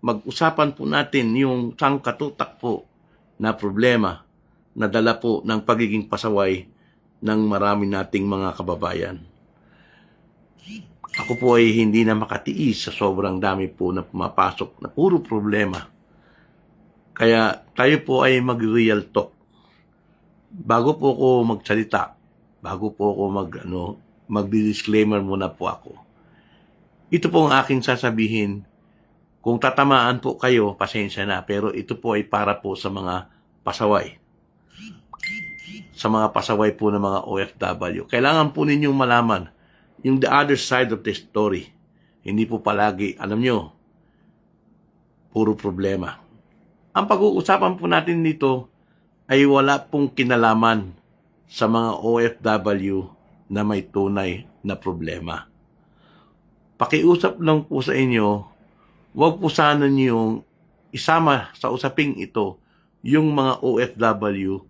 mag-usapan po natin yung sangkatutak po na problema na dala po ng pagiging pasaway ng marami nating mga kababayan. Ako po ay hindi na makatiis sa sobrang dami po na pumapasok na puro problema. Kaya tayo po ay mag-real talk. Bago po ako magsalita, bago po ako mag ano, mag-disclaimer muna po ako. Ito po ang aking sasabihin. Kung tatamaan po kayo, pasensya na. Pero ito po ay para po sa mga pasaway. Sa mga pasaway po ng mga OFW. Kailangan po ninyong malaman yung the other side of the story. Hindi po palagi, alam nyo, puro problema. Ang pag-uusapan po natin dito ay wala pong kinalaman sa mga OFW na may tunay na problema. Pakiusap lang po sa inyo, huwag po sana niyong isama sa usaping ito yung mga OFW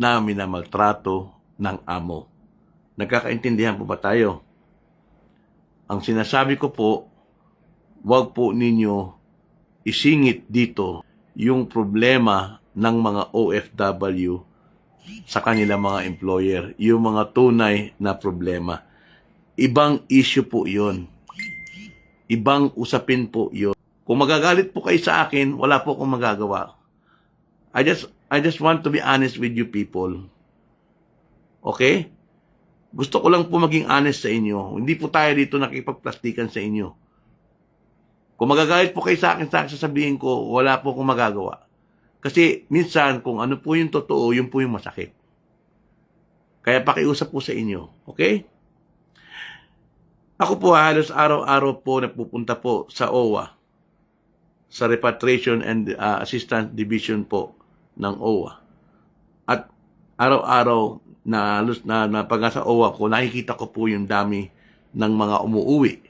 na minamaltrato ng amo. Nagkakaintindihan po ba tayo? Ang sinasabi ko po, huwag po ninyo isingit dito yung problema ng mga OFW sa kanilang mga employer, yung mga tunay na problema. Ibang issue po yon. Ibang usapin po yon. Kung magagalit po kayo sa akin, wala po akong magagawa. I just I just want to be honest with you people. Okay? Gusto ko lang po maging honest sa inyo. Hindi po tayo dito nakipagplastikan sa inyo. Kung magagalit po kayo sa akin, sa akin sasabihin ko, wala po akong magagawa. Kasi minsan, kung ano po yung totoo, yun po yung masakit. Kaya pakiusap po sa inyo. Okay? Ako po halos araw-araw po napupunta po sa OWA, sa Repatriation and uh, Assistance Division po ng OWA. At araw-araw na halos na, na pag sa OWA ko, nakikita ko po yung dami ng mga umuuwi.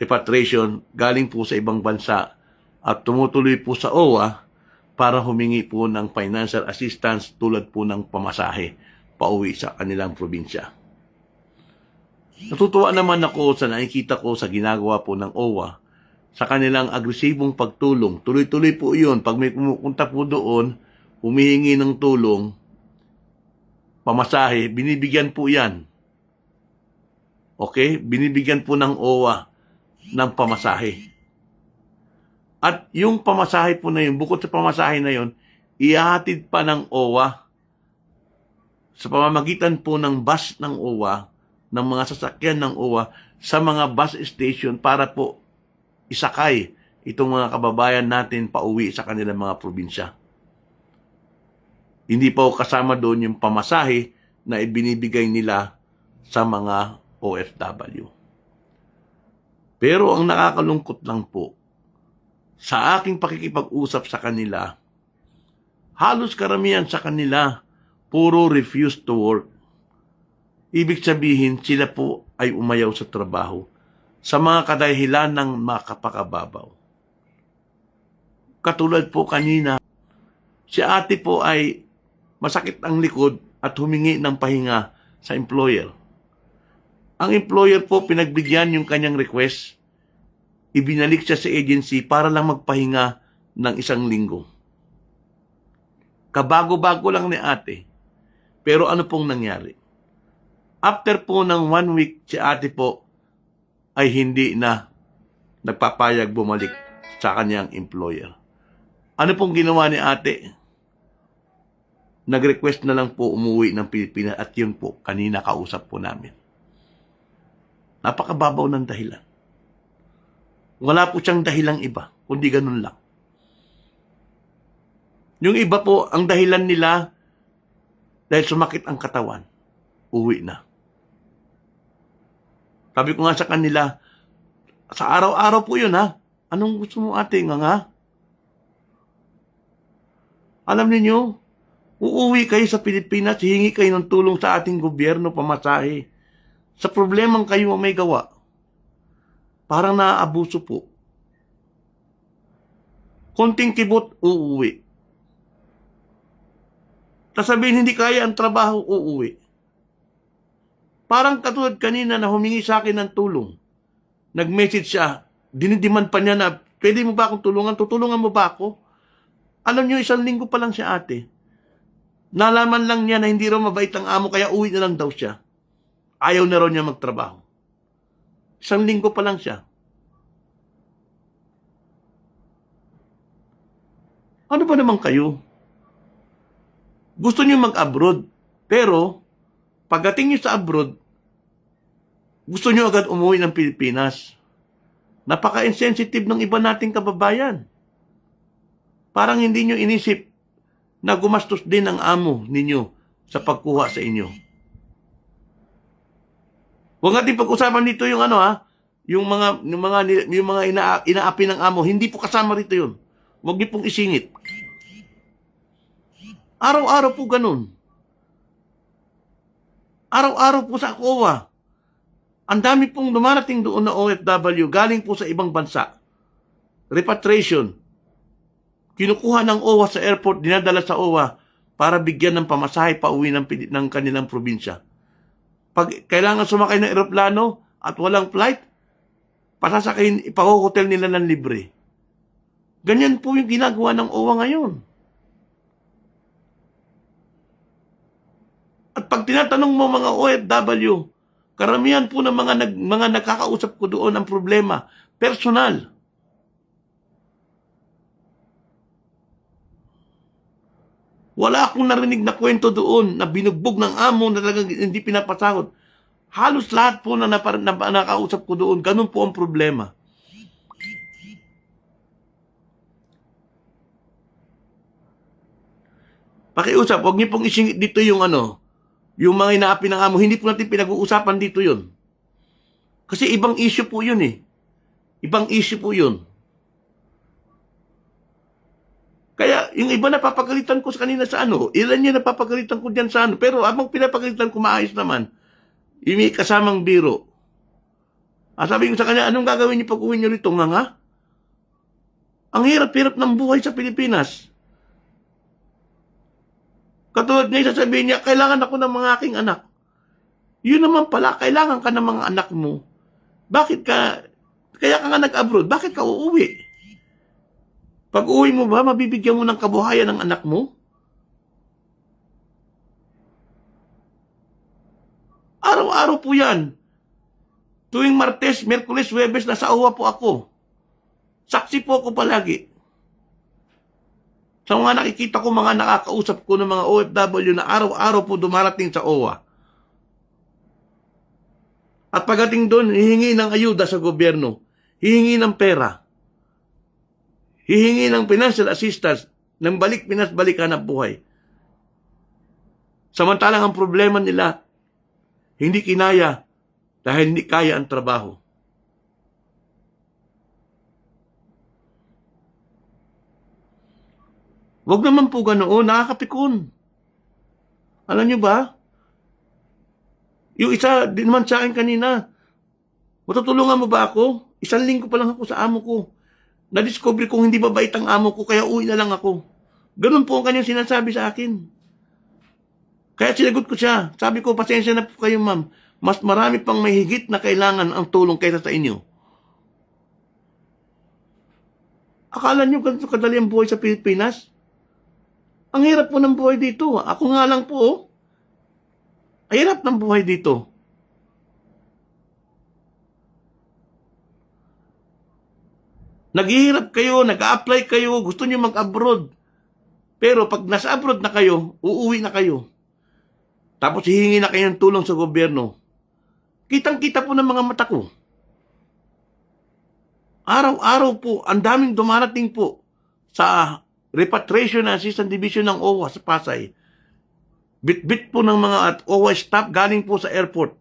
Repatriation galing po sa ibang bansa at tumutuloy po sa OWA para humingi po ng financial assistance tulad po ng pamasahe pauwi sa kanilang probinsya. Natutuwa naman ako sa nakikita ko sa ginagawa po ng OWA sa kanilang agresibong pagtulong. Tuloy-tuloy po yun. Pag may pumupunta po doon, humihingi ng tulong, pamasahe, binibigyan po yan. Okay? Binibigyan po ng OWA ng pamasahe. At yung pamasahe po na yun, bukod sa pamasahe na yun, ihahatid pa ng OWA sa pamamagitan po ng bus ng OWA, ng mga sasakyan ng OWA, sa mga bus station para po isakay itong mga kababayan natin pauwi sa kanilang mga probinsya. Hindi pa kasama doon yung pamasahe na ibinibigay nila sa mga OFW. Pero ang nakakalungkot lang po, sa aking pakikipag-usap sa kanila, halos karamihan sa kanila, puro refuse to work. Ibig sabihin, sila po ay umayaw sa trabaho sa mga kadahilan ng makapakababaw. Katulad po kanina, si ate po ay masakit ang likod at humingi ng pahinga sa employer. Ang employer po pinagbigyan yung kanyang request, ibinalik siya sa agency para lang magpahinga ng isang linggo. Kabago-bago lang ni ate. Pero ano pong nangyari? After po ng one week, si ate po ay hindi na nagpapayag bumalik sa kanyang employer. Ano pong ginawa ni ate? Nag-request na lang po umuwi ng Pilipinas at yun po, kanina kausap po namin. Napakababaw ng dahilan. Wala po siyang dahilang iba, kundi ganun lang. Yung iba po, ang dahilan nila, dahil sumakit ang katawan, uwi na. Sabi ko nga sa kanila, sa araw-araw po yun ha. Anong gusto mo ate nga nga? Alam niyo, uuwi kayo sa Pilipinas, hingi kayo ng tulong sa ating gobyerno pamasahe. Sa problemang kayo may gawa. Parang naaabuso po. Konting kibot, uuwi. Tapos sabihin, hindi kaya ang trabaho, uuwi. Parang katulad kanina na humingi sa akin ng tulong. Nag-message siya, dinidiman pa niya na pwede mo ba akong tulungan? Tutulungan mo ba ako? Alam niyo, isang linggo pa lang siya ate. Nalaman lang niya na hindi raw mabait ang amo, kaya uwi na lang daw siya. Ayaw na raw niya magtrabaho. Isang linggo pa lang siya. Ano ba naman kayo? Gusto niyo mag-abroad, pero pagdating niyo sa abroad, gusto niyo agad umuwi ng Pilipinas. Napaka-insensitive ng iba nating kababayan. Parang hindi niyo inisip na gumastos din ang amo ninyo sa pagkuha sa inyo. Huwag natin pag-usapan dito yung ano ha, yung mga yung mga yung mga ina, inaapi ng amo, hindi po kasama rito yun. Huwag niyo pong isingit. Araw-araw po ganun. Araw-araw po sa COA. Ang dami pong dumarating doon na OFW galing po sa ibang bansa. Repatriation. Kinukuha ng OWA sa airport, dinadala sa OWA para bigyan ng pamasahe pa uwi ng, ng kanilang probinsya. Pag kailangan sumakay ng eroplano at walang flight, pasasakayin, ipahotel nila ng libre. Ganyan po yung ginagawa ng OWA ngayon. At pag tinatanong mo mga OFW, karamihan po ng mga, nag, mga nakakausap ko doon ang problema, personal. Wala akong narinig na kwento doon na binugbog ng amo na talagang hindi pinapasahod. Halos lahat po na, na, na nakausap ko doon, ganun po ang problema. Pakiusap, huwag niyo pong isingit dito yung ano, yung mga inaapi ng amo, hindi po natin pinag-uusapan dito yun. Kasi ibang issue po yun eh. Ibang issue po yun. Kaya yung iba napapagalitan ko sa kanina sa ano, ilan niya napapagalitan ko diyan sa ano, pero abang pinapagalitan ko maayos naman, yung may kasamang biro. Ah, sabi ko sa kanya, anong gagawin niyo pag uwi niyo rito, nga nga? Ang hirap-hirap ng buhay sa Pilipinas. Katulad niya, sasabihin niya, kailangan ako ng mga aking anak. Yun naman pala, kailangan ka ng mga anak mo. Bakit ka, kaya ka nga nag-abroad, bakit ka uuwi? Pag uwi mo ba, mabibigyan mo ng kabuhayan ng anak mo? Araw-araw po yan. Tuwing Martes, Merkules, Webes, nasa uwa po ako. Saksi po ako palagi. Sa mga nakikita ko, mga nakakausap ko ng mga OFW na araw-araw po dumarating sa OWA. At pagdating doon, hihingi ng ayuda sa gobyerno. Hihingi ng pera. Hihingi ng financial assistance ng balik Pinas balikan ng buhay. Samantalang ang problema nila, hindi kinaya dahil hindi kaya ang trabaho. Huwag naman po ganoon, nakakapikon. Alam nyo ba? Yung isa, din naman sa akin kanina, matutulungan mo ba ako? Isang linggo pa lang ako sa amo ko. Na-discover kong hindi mabait ang amo ko, kaya uwi na lang ako. Ganun po ang kanyang sinasabi sa akin. Kaya sinagot ko siya. Sabi ko, pasensya na po kayo ma'am. Mas marami pang may higit na kailangan ang tulong kaysa sa inyo. Akala nyo ganito kadali ang buhay sa Pilipinas? Ang hirap po ng buhay dito. Ako nga lang po. oh. Ang hirap ng buhay dito. Naghihirap kayo, nag-a-apply kayo, gusto nyo mag-abroad. Pero pag nasa abroad na kayo, uuwi na kayo. Tapos hihingi na kayo ng tulong sa gobyerno. Kitang-kita po ng mga mata ko. Araw-araw po, ang daming dumarating po sa repatriation assistant division ng OWA sa Pasay. Bit-bit po ng mga at OWA staff galing po sa airport.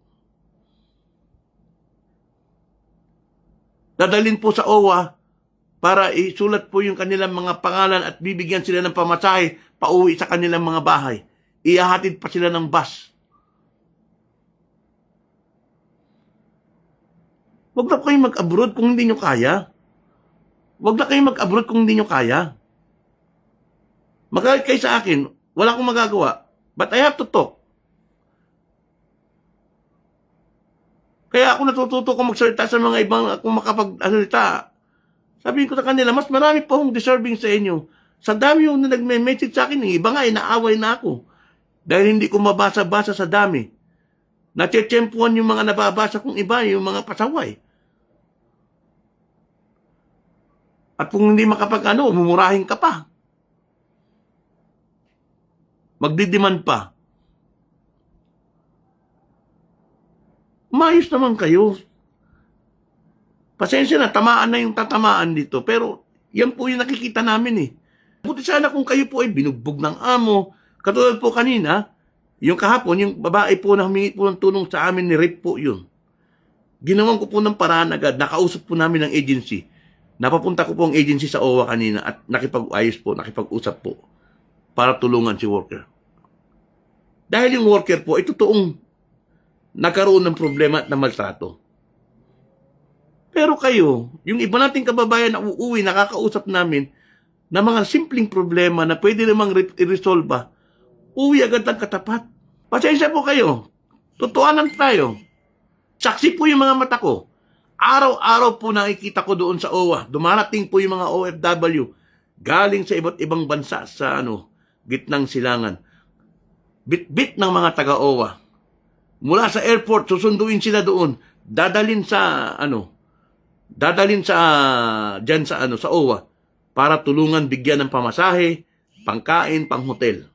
Dadalhin po sa OWA para isulat po yung kanilang mga pangalan at bibigyan sila ng pamasahe pauwi sa kanilang mga bahay. Ihahatid pa sila ng bus. Huwag na kayong mag-abroad kung hindi nyo kaya. Huwag na kayong mag-abroad kung hindi nyo kaya. Magalit kayo sa akin, wala akong magagawa. But I have to talk. Kaya ako natututo kung magsalita sa mga ibang kung makapag-salita Sabi ko sa kanila, mas marami po akong deserving sa inyo. Sa dami yung na nagme-message sa akin, iba nga, inaaway na ako. Dahil hindi ko mabasa-basa sa dami. Natsetsempuan yung mga nababasa kong iba, yung mga pasaway. At kung hindi makapag ano, mumurahin ka pa. Magdidiman pa. Mayos naman kayo. Pasensya na, tamaan na yung tatamaan dito. Pero yan po yung nakikita namin eh. Buti sana kung kayo po ay binugbog ng amo. Katulad po kanina, yung kahapon, yung babae po na humingi po ng tulong sa amin ni Rip po yun. Ginawan ko po ng paraan agad. Nakausap po namin ng agency. Napapunta ko po ang agency sa OWA kanina at nakipag-ayos po, nakipag-usap po para tulungan si worker. Dahil yung worker po ay totoong nagkaroon ng problema at na maltrato. Pero kayo, yung iba nating kababayan na uuwi, nakakausap namin na mga simpleng problema na pwede namang re- i-resolve, uwi agad ng katapat. Pasensya po kayo. Totoanan tayo. Saksi po yung mga mata ko. Araw-araw po nakikita ko doon sa OWA. Dumarating po yung mga OFW galing sa iba't ibang bansa sa ano, gitnang silangan. Bit-bit ng mga taga-OWA. Mula sa airport, susunduin sila doon. Dadalin sa ano, dadalin sa diyan sa ano sa OWA para tulungan bigyan ng pamasahe, pangkain, panghotel.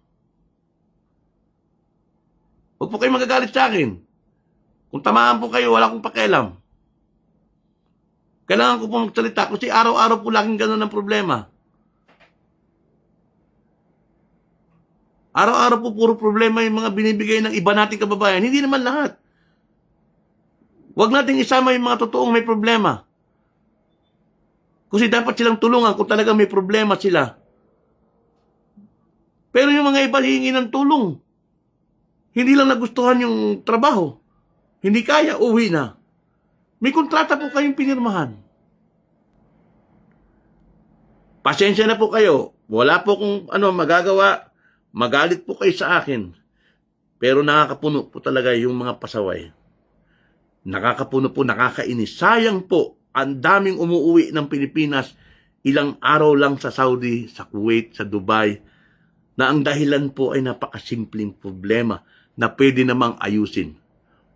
Huwag po kayo magagalit sa akin. Kung tamaan po kayo, wala akong pakialam. Kailangan ko po magsalita kasi araw-araw po laging ganun ang problema. Araw-araw po puro problema yung mga binibigay ng iba nating kababayan. Hindi naman lahat. Huwag nating isama yung mga totoong may problema. Kasi dapat silang tulungan kung talagang may problema sila. Pero yung mga iba hihingi ng tulong. Hindi lang nagustuhan yung trabaho. Hindi kaya, uwi na. May kontrata po kayong pinirmahan. Pasensya na po kayo. Wala po kung ano magagawa. Magalit po kayo sa akin. Pero nakakapuno po talaga yung mga pasaway. Nakakapuno po, nakakainis. Sayang po, ang daming umuwi ng Pilipinas ilang araw lang sa Saudi, sa Kuwait, sa Dubai, na ang dahilan po ay napakasimpleng problema na pwede namang ayusin.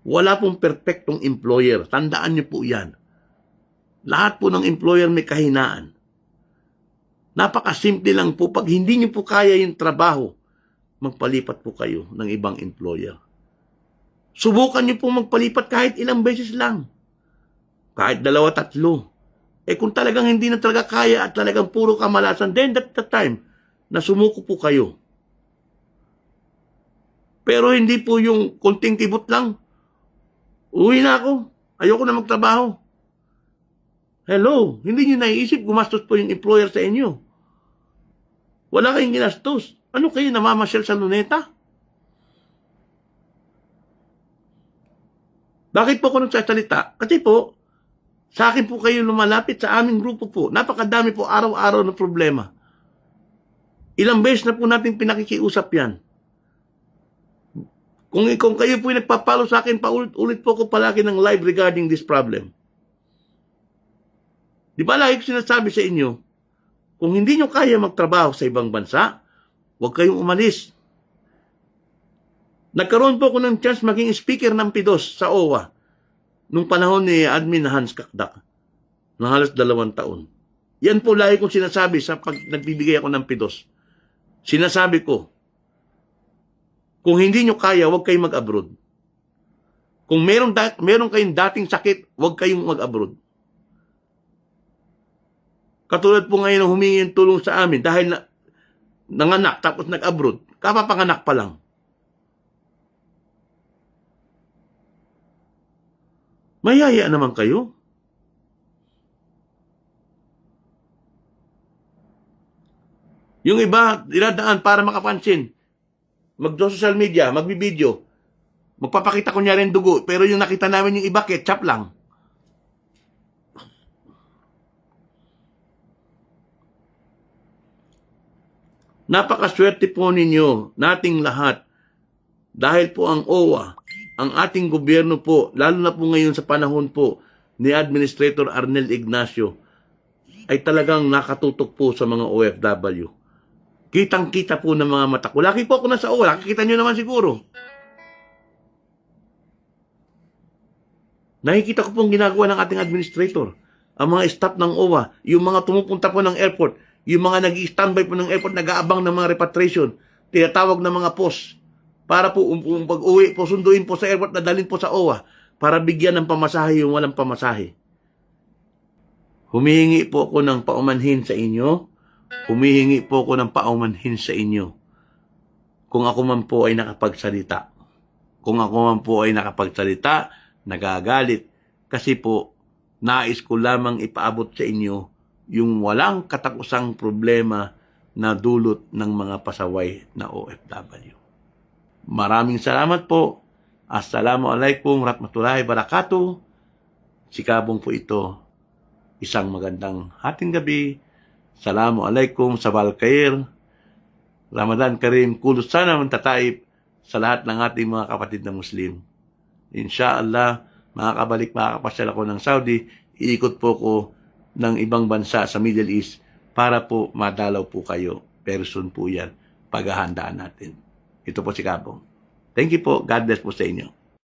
Wala pong perfectong employer. Tandaan niyo po yan. Lahat po ng employer may kahinaan. Napakasimple lang po. Pag hindi niyo po kaya yung trabaho, magpalipat po kayo ng ibang employer. Subukan niyo po magpalipat kahit ilang beses lang. Kahit dalawa, tatlo. Eh kung talagang hindi na talaga kaya at talagang puro kamalasan, then that's the time na sumuko po kayo. Pero hindi po yung konting kibot lang. Uwi na ako. Ayoko na magtrabaho. Hello, hindi niyo naiisip gumastos po yung employer sa inyo. Wala kayong ginastos. Ano kayo namamasyal sa luneta? Bakit po ako nagsasalita? Kasi po, sa akin po kayo lumalapit sa aming grupo po. Napakadami po araw-araw na problema. Ilang beses na po natin pinakikiusap yan. Kung, kung kayo po nagpapalo sa akin, paulit-ulit po ko palagi ng live regarding this problem. Di ba lagi ko sinasabi sa inyo, kung hindi nyo kaya magtrabaho sa ibang bansa, huwag kayong umalis. Nagkaroon po ako ng chance maging speaker ng PIDOS sa OWA nung panahon ni Admin Hans Kakdak na halos dalawang taon. Yan po lagi kong sinasabi sa pag nagbibigay ako ng PIDOS. Sinasabi ko, kung hindi nyo kaya, huwag kayong mag-abroad. Kung meron, da- meron kayong dating sakit, huwag kayong mag-abroad. Katulad po ngayon ng humingi ng tulong sa amin dahil na, nanganak tapos nag-abroad, kapapanganak pa lang. Mayaya naman kayo. Yung iba, dinadaan para makapansin. Mag-social media, magbibideo. Magpapakita ko niya rin dugo. Pero yung nakita namin yung iba, ketchup lang. Napakaswerte po ninyo, nating lahat. Dahil po ang OWA, ang ating gobyerno po, lalo na po ngayon sa panahon po ni Administrator Arnel Ignacio, ay talagang nakatutok po sa mga OFW. Kitang-kita po ng mga mata ko. Lagi po ako nasa OWA. Nakikita nyo naman siguro. Nakikita ko pong ginagawa ng ating administrator. Ang mga staff ng OWA, yung mga tumupunta po ng airport, yung mga nag standby po ng airport, nag-aabang ng mga repatriation, tinatawag ng mga post, para po um, um, pag-uwi po, sunduin po sa airport, nadalhin po sa OWA, para bigyan ng pamasahe yung walang pamasahe. Humihingi po ako ng paumanhin sa inyo, humihingi po ako ng paumanhin sa inyo, kung ako man po ay nakapagsalita. Kung ako man po ay nakapagsalita, nagagalit, kasi po, nais ko lamang ipaabot sa inyo yung walang katakusang problema na dulot ng mga pasaway na OFW. Maraming salamat po. Assalamualaikum warahmatullahi wabarakatuh. Sikabong po ito. Isang magandang hating gabi. Assalamualaikum sabal kair. Ramadan Karim. Kulos sana mantatayip sa lahat ng ating mga kapatid na Muslim. Insyaallah, makakabalik, makakapasyal ako ng Saudi, iikot po ko ng ibang bansa sa Middle East para po madalaw po kayo. Person po yan, paghahandaan natin. Ito po si Kabong. Thank you po. God bless po sa inyo.